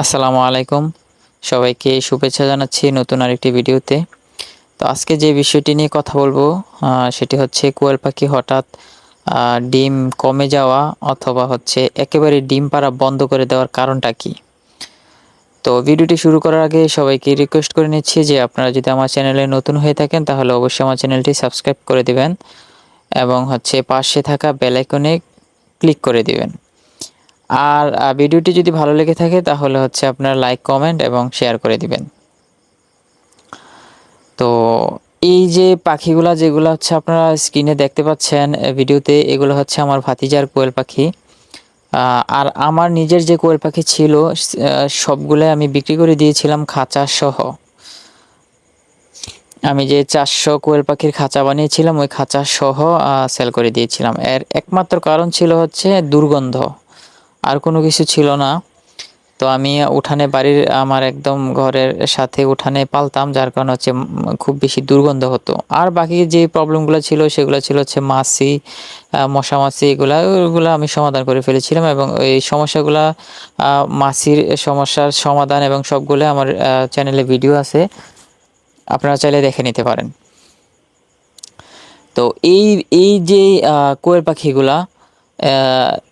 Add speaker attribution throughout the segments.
Speaker 1: আসসালামু আলাইকুম। সবাইকে শুভেচ্ছা জানাচ্ছি নতুন আরেকটি ভিডিওতে। তো আজকে যে বিষয়টি নিয়ে কথা বলব সেটি হচ্ছে কোয়েল পাখি হঠাৎ ডিম কমে যাওয়া অথবা হচ্ছে একেবারে ডিম পাড়া বন্ধ করে দেওয়ার কারণটা কি? তো ভিডিওটি শুরু করার আগে সবাইকে রিকোয়েস্ট করে নিচ্ছি যে আপনারা যদি আমার চ্যানেলে নতুন হয়ে থাকেন, তাহলে অবশ্যই আমার চ্যানেলটি সাবস্ক্রাইব করে দিবেন এবং হচ্ছে পাশে থাকা বেল আইকনে ক্লিক করে দিবেন। আর ভিডিওটি যদি ভালো লেগে থাকে তাহলে হচ্ছে আপনার লাইক কমেন্ট এবং শেয়ার করে দিবেন। তো এই যে পাখিগুলা যেগুলো হচ্ছে আপনারা স্ক্রিনে দেখতে পাচ্ছেন ভিডিওতে, এগুলো হচ্ছে আমার ভাতিজার কোয়েল পাখি। আর আমার নিজের যে কোয়েল পাখি ছিল সবগুলো আমি বিক্রি করে দিয়েছিলাম খাঁচা সহ। আমি যে চারশো কোয়েল পাখির খাঁচা বানিয়েছিলাম, ওই খাঁচা সহ সেল করে দিয়েছিলাম। এর একমাত্র কারণ ছিল হচ্ছে দুর্গন্ধ। আর কোনো কিছু ছিল না। তো আমি উঠানে বাড়ির আমার একদম ঘরের সাথে উঠানে পালতাম, যার কারণে হচ্ছে খুব বেশি দুর্গন্ধ হতো। আর বাকি যে প্রবলেমগুলো ছিল, সেগুলো ছিল হচ্ছে মাছি মশা মাছি, এগুলা ওইগুলো আমি সমাধান করে ফেলেছিলাম এবং এই সমস্যাগুলা মাছির সমস্যার সমাধান এবং সবগুলো আমার চ্যানেলে ভিডিও আছে। আপনারা চাইলে দেখে নিতে পারেন। তো এই এই যে কোয়েল পাখিগুলা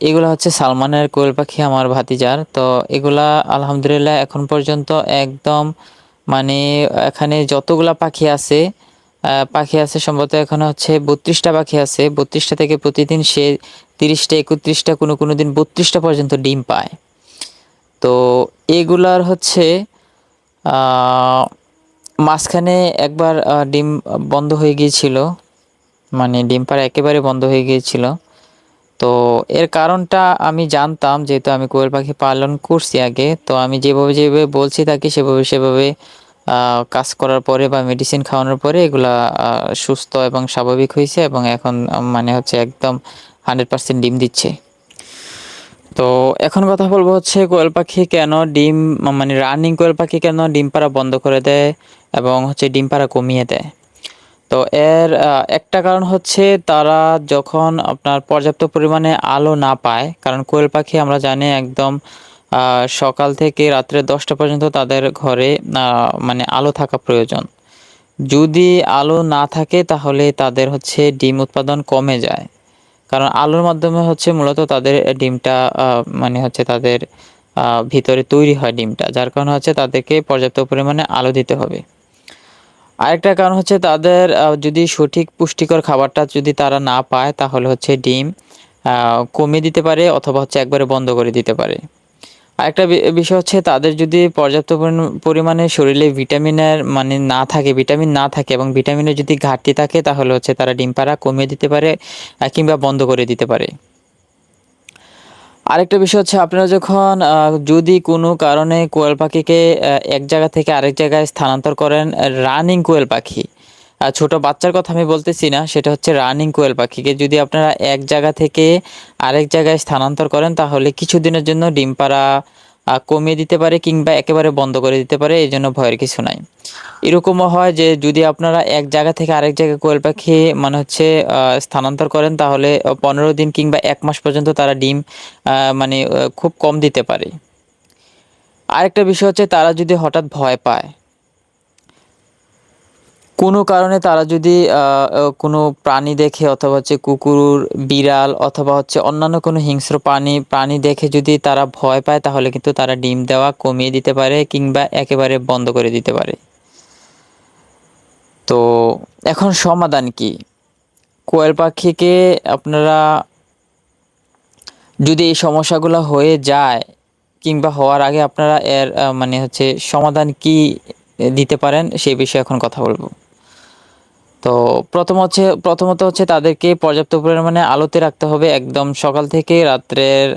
Speaker 1: এগুলা হচ্ছে সালমানের কোয়েল পাখি আমার ভাতিজার। তো এগুলা আলহামদুলিল্লাহ এখন পর্যন্ত একদম মানে এখানে যতগুলা পাখি আছে পাখি আছে সম্ভবত এখন হচ্ছে বত্রিশটা পাখি আছে। বত্রিশটা থেকে প্রতিদিন সে তিরিশটা, একত্রিশটা, কোনো কোনো দিন বত্রিশটা পর্যন্ত ডিম পায়। তো এগুলার হচ্ছে মাঝখানে একবার ডিম বন্ধ হয়ে গিয়েছিল। মানে ডিম পাড়া একেবারে বন্ধ হয়ে গিয়েছিল। তো এর কারণটা আমি জানতাম, যেহেতু আমি কোয়েল পাখি পালন করছি আগে, তো আমি যেভাবে যেভাবে বলছি তাকে, সেভাবে সেভাবে কাজ করার পরে বা মেডিসিন খাওয়ানোর পরে এগুলা সুস্থ এবং স্বাভাবিক হয়েছে এবং এখন মানে হচ্ছে একদম হান্ড্রেড পার্সেন্ট ডিম দিচ্ছে। তো এখন কথা বলব হচ্ছে কোয়েল পাখি কেন ডিম মানে রানিং কোয়েল পাখি কেন ডিম পাড়া বন্ধ করে দেয় এবং হচ্ছে ডিম পাড়া কমিয়ে দেয়। তো এর একটা কারণ হচ্ছে তারা যখন আপনার পর্যাপ্ত পরিমাণে আলো না পায়, কারণ কোয়েল পাখি আমরা জানি একদম সকাল থেকে রাত্রে দশটা পর্যন্ত তাদের ঘরে মানে আলো থাকা প্রয়োজন। যদি আলো না থাকে তাহলে তাদের হচ্ছে ডিম উৎপাদন কমে যায়। কারণ আলোর মাধ্যমে হচ্ছে মূলত তাদের ডিমটা মানে হচ্ছে তাদের ভিতরে তৈরি হয় ডিমটা, যার কারণে হচ্ছে তাদেরকে পর্যাপ্ত পরিমাণে আলো দিতে হবে। আরেকটা কারণ হচ্ছে তাদের যদি সঠিক পুষ্টিকর খাবারটা যদি তারা না পায়, তাহলে হচ্ছে ডিম কমিয়ে দিতে পারে অথবা হচ্ছে একবারে বন্ধ করে দিতে পারে। আরেকটা বিষয় হচ্ছে তাদের যদি পর্যাপ্ত পরিমাণে শরীরে ভিটামিনের মানে না থাকে, ভিটামিন না থাকে এবং ভিটামিনের যদি ঘাটতি থাকে, তাহলে হচ্ছে তারা ডিম পাড়া কমিয়ে দিতে পারে কিংবা বন্ধ করে দিতে পারে। আরেকটা বিষয় হচ্ছে আপনারা যখন যদি কোনো কারণে কোয়েল পাখিকে এক জায়গা থেকে আরেক জায়গায় স্থানান্তর করেন, রানিং কোয়েল পাখি ছোট বাচ্চার কথা আমি বলতেছি না, সেটা হচ্ছে রানিং কোয়েল পাখিকে যদি আপনারা এক জায়গা থেকে আরেক জায়গায় স্থানান্তর করেন, তাহলে কিছুদিনের জন্য ডিম পাড়া কমিয়ে দিতে পারে কিংবা একেবারে বন্ধ করে দিতে পারে, এই জন্য ভয়ের কিছু নাই। এরকমও হয় যে যদি আপনারা এক জায়গা থেকে আরেক জায়গায় কোয়েল পাখি মানে হচ্ছে স্থানান্তর করেন, তাহলে পনেরো দিন কিংবা এক মাস পর্যন্ত তারা ডিম মানে খুব কম দিতে পারে। আরেকটা বিষয় হচ্ছে, তারা যদি হঠাৎ ভয় পায় কোনো কারণে তারা যদি কোনো প্রাণী দেখে অথবা হচ্ছে কুকুর, বিড়াল অথবা হচ্ছে অন্যান্য কোনো হিংস্র প্রাণী প্রাণী দেখে যদি তারা ভয় পায়, তাহলে কিন্তু তারা ডিম দেওয়া কমিয়ে দিতে পারে কিংবা একেবারে বন্ধ করে দিতে পারে। তো এখন সমাধান কি? কোয়েল পাখিকে আপনারা যদি এই সমস্যাগুলো হয়ে যায় কিংবা হওয়ার আগে আপনারা এর মানে হচ্ছে সমাধান কি দিতে পারেন সেই বিষয়ে এখন কথা বলব। তো প্রথম হচ্ছে, প্রথমত হচ্ছে তাদেরকে পর্যাপ্ত পরিমাণে আলোতে রাখতে হবে। একদম সকাল থেকে রাত্রের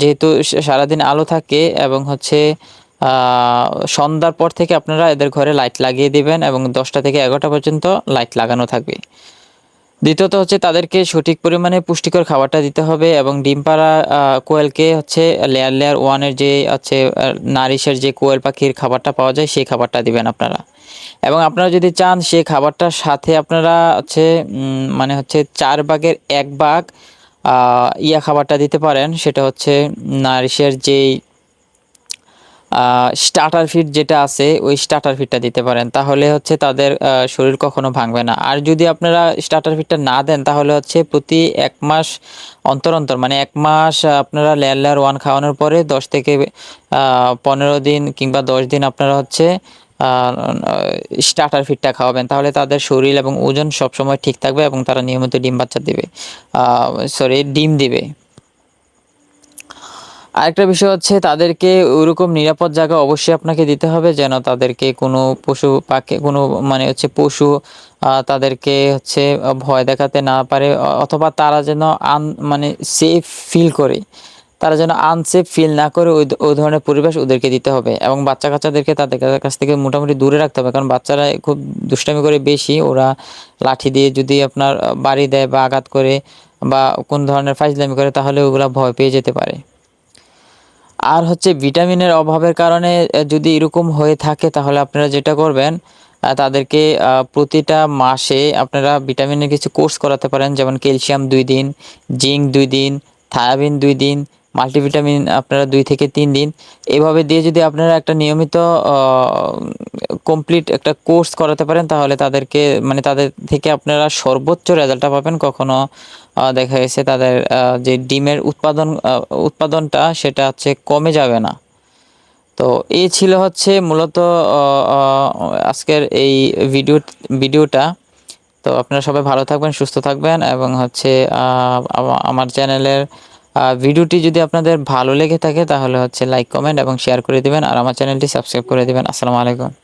Speaker 1: যেহেতু সারাদিন আলো থাকে এবং হচ্ছে সন্ধ্যার পর থেকে আপনারা এদের ঘরে লাইট লাগিয়ে দিবেন এবং দশটা থেকে এগারোটা পর্যন্ত লাইট লাগানো থাকবে। দ্বিতীয়ত হচ্ছে তাদেরকে সঠিক পরিমাণে পুষ্টিকর খাবারটা দিতে হবে এবং ডিম পাড়া কোয়েলকে হচ্ছে লেয়ার লেয়ার ওয়ানের যে হচ্ছে নারিশের যে কোয়েল পাখির খাবারটা পাওয়া যায় সেই খাবারটা দিবেন আপনারা। এবং আপনারা যদি চান সেই খাবারটার সাথে আপনারা হচ্ছে মানে হচ্ছে চার ভাগের এক আহ, ইয়া খাবারটা দিতে পারেন সেটা হচ্ছে নারিশের যেই স্টার্টার ফিট যেটা আছে, ওই স্টার্টার ফিটটা দিতে পারেন। তাহলে হচ্ছে তাদের শরীর কখনো ভাঙবে না। আর যদি আপনারা স্টার্টার ফিটটা না দেন, তাহলে হচ্ছে প্রতি এক মাস অন্তর অন্তর মানে এক মাস আপনারা লেয়ার ওয়ান খাওয়ানোর পরে দশ থেকে পনেরো দিন কিংবা দশ দিন আপনারা হচ্ছে স্টার্টার ফিটটা খাওয়াবেন। তাহলে তাদের শরীর এবং ওজন সবসময় ঠিক থাকবে এবং তারা নিয়মিত ডিম বাচ্চা দিবে। সরি ডিম দিবে। আরেকটা বিষয় হচ্ছে, তাদেরকে ওরকম নিরাপদ জায়গা অবশ্যই আপনাকে দিতে হবে যেন তাদেরকে কোনো পশু পাখি, কোনো মানে হচ্ছে পশু তাদেরকে হচ্ছে ভয় দেখাতে না পারে অথবা তারা যেন আন মানে সেফ ফিল করে। তারা যেন আনসেফ ফিল না করে, ওই ওই ধরনের পরিবেশ ওদেরকে দিতে হবে। এবং বাচ্চা কাচ্চাদেরকে তাদের কাছ থেকে মোটামুটি দূরে রাখতে হবে, কারণ বাচ্চারা খুব দুষ্টামি করে বেশি। ওরা লাঠি দিয়ে যদি আপনার বাড়ি দেয় বা আঘাত করে বা কোন ধরনের ফাইজলামি করে, তাহলে ওগুলা ভয় পেয়ে যেতে পারে। আর হচ্ছে ভিটামিনের অভাবের কারণে যদি এরকম হয়ে থাকে, তাহলে আপনারা যেটা করবেন তাদেরকে প্রতিটা মাসে আপনারা ভিটামিনের কিছু কোর্স করাতে পারেন, যেমন ক্যালসিয়াম দুই দিন, জিঙ্ক দুই দিন, থায়াবিন দুই দিন মাল্টিভিটামিন আপনারা দুই থেকে তিন দিন। এভাবে দিয়ে যদি আপনারা একটা নিয়মিত কমপ্লিট একটা কোর্স করাতে পারেন, তাহলে তাদেরকে মানে তাদের থেকে আপনারা সর্বোচ্চ রেজাল্টটা পাবেন। কখনো দেখা গেছে তাদের যে ডিমের উৎপাদন উৎপাদনটা সেটা হচ্ছে কমে যাবে না। তো এই ছিল হচ্ছে মূলত আজকের এই ভিডিও ভিডিওটা। তো আপনারা সবাই ভালো থাকবেন, সুস্থ থাকবেন এবং হচ্ছে আমার চ্যানেলের ভিডিওটি যদি আপনাদের ভালো লেগে থাকে তাহলে হচ্ছে লাইক কমেন্ট এবং শেয়ার করে দিবেন। আর আমার চ্যানেলটি সাবস্ক্রাইব করে দিবেন। আসসালামু আলাইকুম।